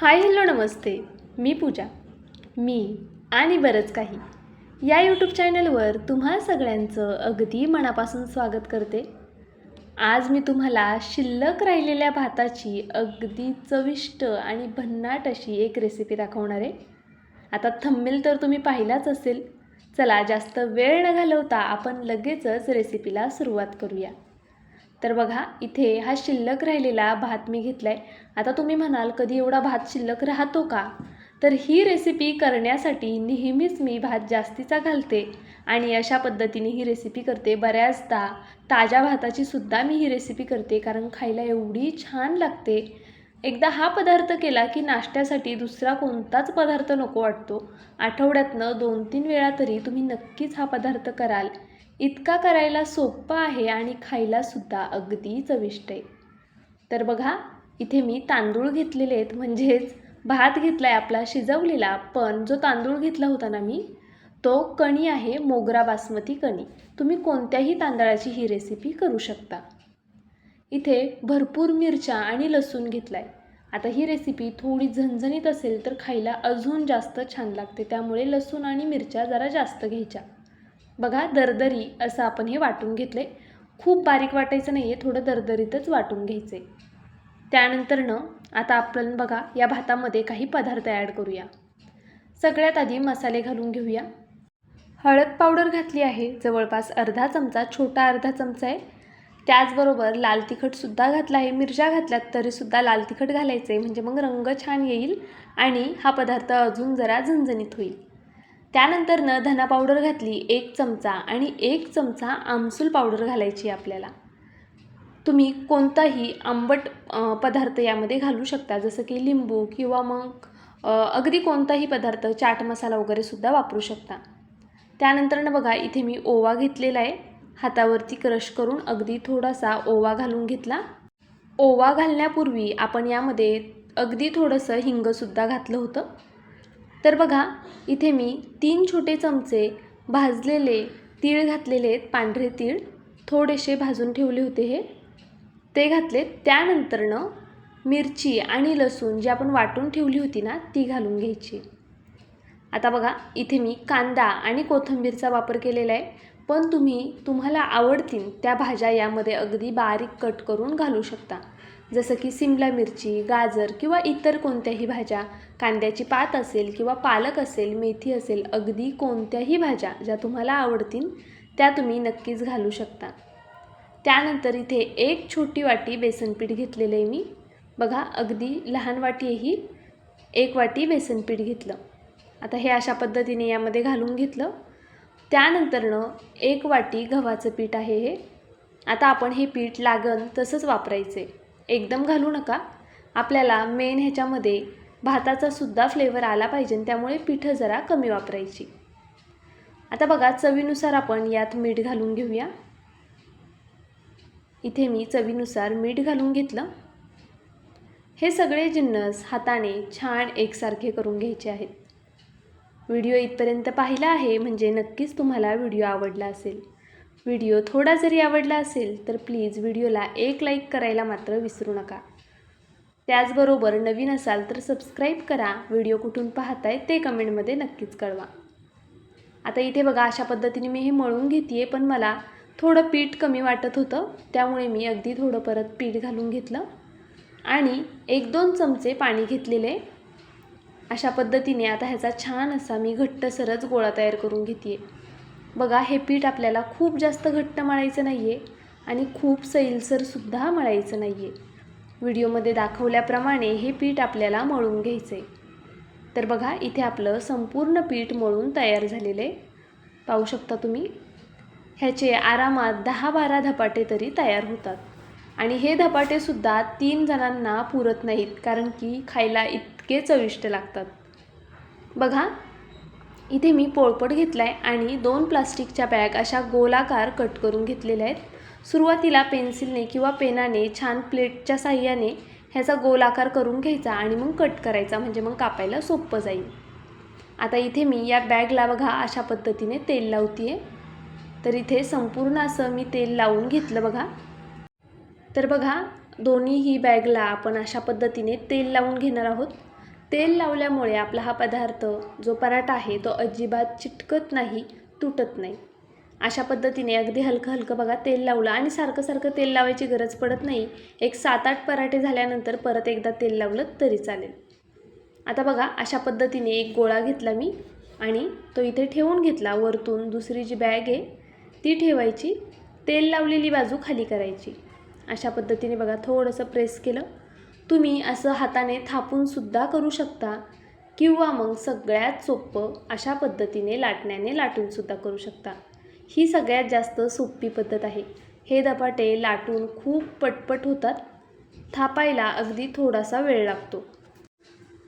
Hi hello नमस्ते. मी पूजा. मी आणि बरंच काही. या यूट्यूब चॅनलवर तुम्हा सगळ्यांचं अगदी मनापासून स्वागत करते. आज मी तुम्हाला शिल्लक राहिलेल्या भाताची अगदी चविष्ट आणि भन्नाट अशी एक रेसिपी दाखवणार आहे. आता थंबेल तर तुम्ही पाहिलाच असेल. चला जास्त वेळ न घालवता आपण लगेचच रेसिपीला सुरुवात करूया. तर बघा इथे हा शिल्लक राहिलेला भात मी घेतला आहे आता तुम्ही म्हणाल कधी एवढा भात शिल्लक राहतो का? तर ही रेसिपी करण्यासाठी नेहमीच मी भात जास्तीचा घालते आणि अशा पद्धतीने ही रेसिपी करते. बऱ्याचदा ताज्या भाताची सुद्धा मी ही रेसिपी करते कारण खायला एवढी छान लागते. एकदा हा पदार्थ केला की नाश्त्यासाठी दुसरा कोणताच पदार्थ नको वाटतो. आठवड्यातनं दोन तीन वेळा तरी तुम्ही नक्कीच हा पदार्थ कराल. इतका करायला सोपा आहे आणि खायलासुद्धा अगदी चविष्ट आहे. तर बघा इथे मी तांदूळ घेतलेले आहेत म्हणजेच भात घेतला आहे आपला शिजवलेला पण जो तांदूळ घेतला होता ना मी तो कणी आहे मोगरा बासमती कणी. तुम्ही कोणत्याही तांदळाची ही रेसिपी करू शकता. इथे भरपूर मिरच्या आणि लसूण घेतला आहे आता ही रेसिपी थोडी झणझणीत असेल तर खायला अजून जास्त छान लागते त्यामुळे लसूण आणि मिरच्या जरा जास्त घ्यायच्या. बघा दरदरी असं आपण हे वाटून घेतलं आहे खूप बारीक वाटायचं नाही आहे थोडं दरदरीतच वाटून घ्यायचं आहे त्यानंतरनं आता आपण बघा या भातामध्ये काही पदार्थ ॲड करूया. सगळ्यात आधी मसाले घालून घेऊया. हळद पावडर घातली आहे जवळपास अर्धा चमचा छोटा अर्धा चमचा आहे. त्याचबरोबर लाल तिखटसुद्धा घातला आहे. मिरच्या घातल्यात तरीसुद्धा लाल तिखट घालायचं आहे म्हणजे मग रंग छान येईल आणि हा पदार्थ अजून जरा झणझणीत होईल. त्यानंतरनं धना पावडर घातली एक चमचा आणि एक चमचा आमसूल पावडर घालायची आपल्याला. तुम्ही कोणताही आंबट पदार्थ यामध्ये घालू शकता जसं की लिंबू किंवा मग अगदी कोणताही पदार्थ चाट मसाला वगैरेसुद्धा वापरू शकता. त्यानंतरनं बघा इथे मी ओवा घेतलेला आहे. हातावरती क्रश करून अगदी थोडासा ओवा घालून घेतला. ओवा घालण्यापूर्वी आपण यामध्ये अगदी थोडंसं हिंगसुद्धा घातलं होतं. तर बघा इथे मी तीन छोटे चमचे भाजलेले तीळ घातलेले आहेत पांढरे तीळ. थोडेसे भाजून ठेवले होते हे. ते घातले त्यानंतरनं मिरची आणि लसूण जी आपण वाटून ठेवली होती ना ती घालून घ्यायची. आता बघा इथे मी कांदा आणि कोथिंबीरचा वापर केलेला आहे. पण तुम्ही तुम्हाला आवडतील त्या भाज्या यामध्ये अगदी बारीक कट करून घालू शकता. जसं की सिमला मिरची गाजर किंवा इतर कोणत्याही भाज्या कांद्याची पात असेल किंवा पालक असेल मेथी असेल अगदी कोणत्याही भाज्या ज्या तुम्हाला आवडतील त्या तुम्ही नक्कीच घालू शकता. त्यानंतर इथे एक छोटी वाटी बेसनपीठ घेतलेलं आहे मी. बघा अगदी लहान वाटीही एक वाटी बेसनपीठ घेतलं. आता हे अशा पद्धतीने यामध्ये घालून घेतलं. त्यानंतरनं एक वाटी गव्हाचं पीठ आहे हे. आता आपण हे पीठ लागन तसंच वापरायचं आहे एकदम घालू नका. आपल्याला मेन ह्याच्यामध्ये भाताचा सुद्धा फ्लेवर आला पाहिजे त्यामुळे पिठं जरा कमी वापरायची. आता बघा चवीनुसार आपण यात मीठ घालून घेऊया. इथे मी चवीनुसार मीठ घालून घेतलं. हे सगळे जिन्नस हाताने छान एकसारखे करून घ्यायचे आहेत. व्हिडिओ इथपर्यंत पाहिला आहे म्हणजे नक्कीच तुम्हाला व्हिडिओ आवडला असेल. व्हिडिओ थोडा जरी आवडला असेल तर प्लीज व्हिडिओला एक लाईक करायला मात्र विसरू नका. त्याचबरोबर नवीन असाल तर सबस्क्राईब करा. व्हिडिओ कुठून पाहताय ते कमेंटमध्ये नक्कीच कळवा. आता इथे बघा अशा पद्धतीने मी हे मळून घेते आहे पण मला थोडं पीठ कमी वाटत होतं त्यामुळे मी अगदी थोडं परत पीठ घालून घेतलं. आणि एक दोन चमचे पाणी घेतलेले. अशा पद्धतीने आता ह्याचा छान असा मी घट्ट सरच गोळा तयार करून घेते आहे बघा हे पीठ आपल्याला खूप जास्त घट्ट मळायचं नाही आहे आणि खूप सैलसरसुद्धा मळायचं नाही आहे व्हिडिओमध्ये दाखवल्याप्रमाणे हे पीठ आपल्याला मळून घ्यायचं आहे तर बघा इथे आपलं संपूर्ण पीठ मळून तयार झालेलं आहे. पाहू शकता तुम्ही ह्याचे आरामात दहा बारा धपाटे तरी तयार होतात. आणि हे धपाटेसुद्धा तीन जणांना पुरत नाहीत कारण की खायला इतके चविष्ट लागतात. बघा इथे मी पोळपट घेतला आहे आणि दोन प्लास्टिकच्या बॅग अशा गोलाकार कट करून घेतलेल्या आहेत. सुरुवातीला पेन्सिलने किंवा पेनाने छान प्लेटच्या साह्याने ह्याचा गोलाकार करून घ्यायचा आणि मग कट करायचा म्हणजे मग कापायला सोपं जाईल. आता इथे मी या बॅगला बघा अशा पद्धतीने तेल लावते आहे तर इथे संपूर्ण असं मी तेल लावून घेतलं बघा. तर बघा दोन्ही ही बॅगला आपण अशा पद्धतीने तेल लावून घेणार आहोत. तेल लावल्यामुळे आपला हा पदार्थ जो पराठा आहे तो अजिबात चिटकत नाही तुटत नाही. अशा पद्धतीने अगदी हलकं हलकं बघा तेल लावलं आणि सारखं सारखं तेल लावायची गरज पडत नाही. एक सात आठ पराठे झाल्यानंतर परत एकदा तेल लावलं तरी चालेल. आता बघा अशा पद्धतीने एक गोळा घेतला मी आणि तो इथे ठेवून घेतला. वरतून दुसरी जी बॅग आहे ती ठेवायची. तेल लावलेली बाजू खाली करायची. अशा पद्धतीने बघा थोडंसं प्रेस केलं. तुम्ही असं हाताने थापूनसुद्धा करू शकता किंवा मग सगळ्यात सोपं अशा पद्धतीने लाटण्याने लाटूनसुद्धा करू शकता. ही सगळ्यात जास्त सोपी पद्धत आहे. हे धपाटे लाटून खूप पटपट होतात. थापायला अगदी थोडासा वेळ लागतो.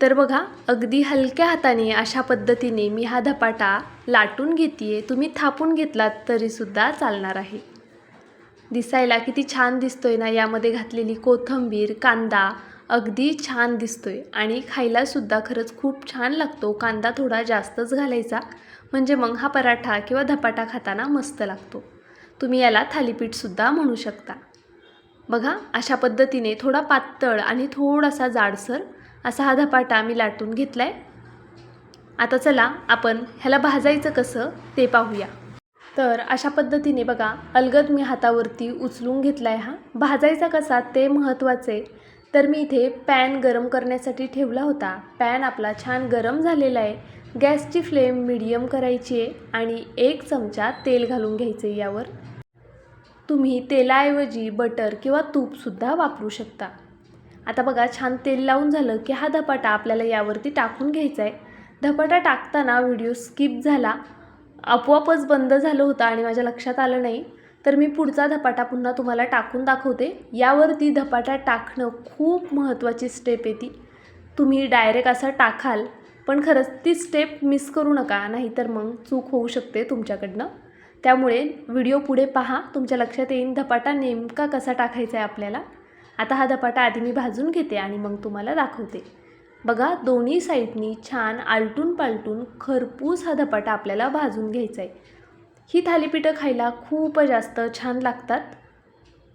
तर बघा अगदी हलक्या हाताने अशा पद्धतीने मी हा धपाटा लाटून घेते तुम्ही थापून घेतलात तरीसुद्धा चालणार आहे. दिसायला किती छान दिसतोय ना यामध्ये घातलेली कोथिंबीर कांदा. अगदी छान दिसतोय. आणि खायलासुद्धा खरंच खूप छान लागतो. कांदा थोडा जास्तच घालायचा. म्हणजे मग हा पराठा किंवा धपाटा खाताना मस्त लागतो. तुम्ही याला थालीपीठसुद्धा म्हणू शकता. बघा अशा पद्धतीने थोडा पातळ आणि थोडासा जाडसर असा हा धपाटा मी लाटून घेतला आहे आता चला आपण ह्याला भाजायचं कसं ते पाहूया. तर अशा पद्धतीने बघा अलगद मी हातावरती उचलून घेतला आहे हा. भाजायचा कसा ते महत्त्वाचं. आहे तर मी इथे पॅन गरम करण्यासाठी ठेवला होता. पॅन आपला छान गरम झालेला आहे. गॅसची फ्लेम मिडियम करायची आहे आणि एक चमचा तेल घालून घ्यायचं यावर. तुम्ही तेलाऐवजी बटर किंवा तूपसुद्धा वापरू शकता. आता बघा छान तेल लावून झालं की हा धपाटा आपल्याला यावरती टाकून घ्यायचा आहे धपाटा टाकताना व्हिडिओ स्किप झाला आपोआपच बंद झालं होतं आणि माझ्या लक्षात आलं नाही तर मी पुढचा धपाटा पुन्हा तुम्हाला टाकून दाखवते. यावरती धपाटा टाकणं खूप महत्त्वाची स्टेप आहे ती. तुम्ही डायरेक्ट असं टाकाल पण खरंच ती स्टेप मिस करू नका नाहीतर मग चूक होऊ शकते तुमच्याकडनं. त्यामुळे व्हिडिओ पुढे पहा तुमच्या लक्षात येईन धपाटा नेमका कसा टाकायचा आहे आपल्याला. आता हा धपाटा आधी मी भाजून घेते आणि मग तुम्हाला दाखवते. बघा दोन्ही साईडनी छान आलटून पालटून खरपूस हा धपाटा आपल्याला भाजून घ्यायचा आहे ही थालीपीठं खायला खूप जास्त छान लागतात.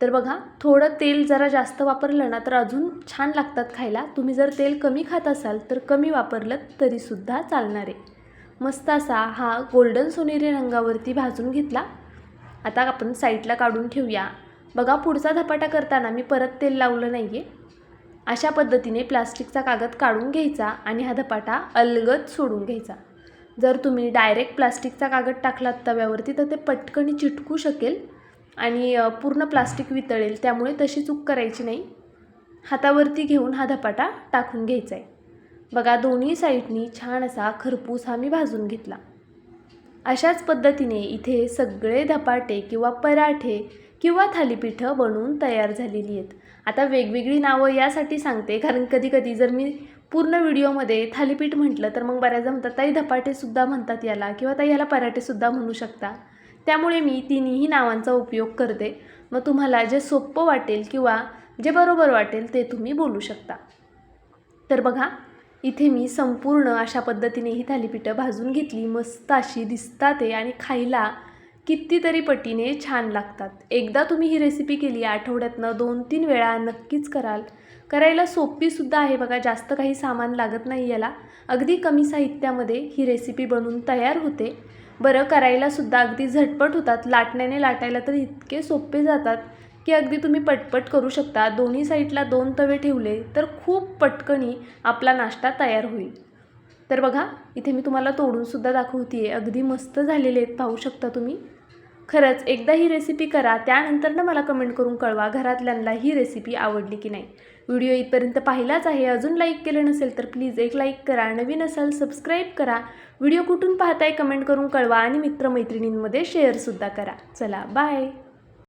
तर बघा थोडं तेल जरा जास्त वापरलं ना तर अजून छान लागतात खायला. तुम्ही जर तेल कमी खात असाल तर कमी वापरलं तरीसुद्धा चालणार आहे. मस्त असा हा गोल्डन सोनेरी रंगावरती भाजून घेतला. आता आपण साईडला काढून ठेवूया. बघा पुढचा धपाटा करताना मी परत तेल लावलं नाही आहे अशा पद्धतीने प्लास्टिकचा कागद काढून घ्यायचा आणि हा धपाटा अलगद सोडून घ्यायचा. जर तुम्ही डायरेक्ट प्लास्टिकचा कागद टाकलात तव्यावरती तर ते पटकन चिटकू शकेल आणि पूर्ण प्लास्टिक वितळेल. त्यामुळे तशी चूक करायची नाही. हातावरती घेऊन हा धपाटा टाकून घ्यायचा आहे बघा दोन्ही साईडनी छान असा खरपूस हा मी भाजून घेतला. अशाच पद्धतीने इथे सगळे धपाटे किंवा पराठे किंवा थालीपीठं बनवून तयार झालेली आहेत. आता वेगवेगळी नावं यासाठी सांगते कारण कधी कधी जर मी पूर्ण व्हिडिओमध्ये थालीपीठ म्हटलं तर मग बऱ्याचदा म्हणतात ताई धपाटेसुद्धा म्हणतात याला किंवा ताई याला पराठेसुद्धा म्हणू शकता. त्यामुळे मी तिन्ही नावांचा उपयोग करते. मग तुम्हाला जे सोपं वाटेल किंवा जे बरोबर वाटेल ते तुम्ही बोलू शकता. तर बघा इथे मी संपूर्ण अशा पद्धतीने ही थालीपीठं भाजून घेतली. मस्त अशी दिसतात आहे आणि खायला कितीतरी पटीने छान लागतात. एकदा तुम्ही ही रेसिपी केली आठवड्यातनं दोन तीन वेळा नक्कीच कराल. करायला सोपीसुद्धा आहे बघा जास्त काही सामान लागत नाही याला. अगदी कमी साहित्यामध्ये ही रेसिपी बनवून तयार होते. बरं करायलासुद्धा अगदी झटपट होतात. लाटण्याने लाटायला तर इतके सोपे जातात की अगदी तुम्ही पटपट करू शकता. दोन्ही साईडला दोन तवे ठेवले तर खूप पटकनी आपला नाश्ता तयार होईल. तर बघा इथे मी तुम्हाला तोडूनसुद्धा दाखवते आहे अगदी मस्त झालेले आहेत पाहू शकता तुम्ही. खरंच एकदा ही रेसिपी करा त्यानंतर ना मला कमेंट करून कळवा घरातल्यांना ही रेसिपी आवडली की नाही. व्हिडिओ इथपर्यंत पाहिलाच आहे. अजून लाईक केलं नसेल तर प्लीज एक लाईक करा. नवीन असाल सबस्क्राईब करा. व्हिडिओ कुठून पाहताय कमेंट करून कळवा. आणि मित्रमैत्रिणींमध्ये शेअरसुद्धा करा. चला बाय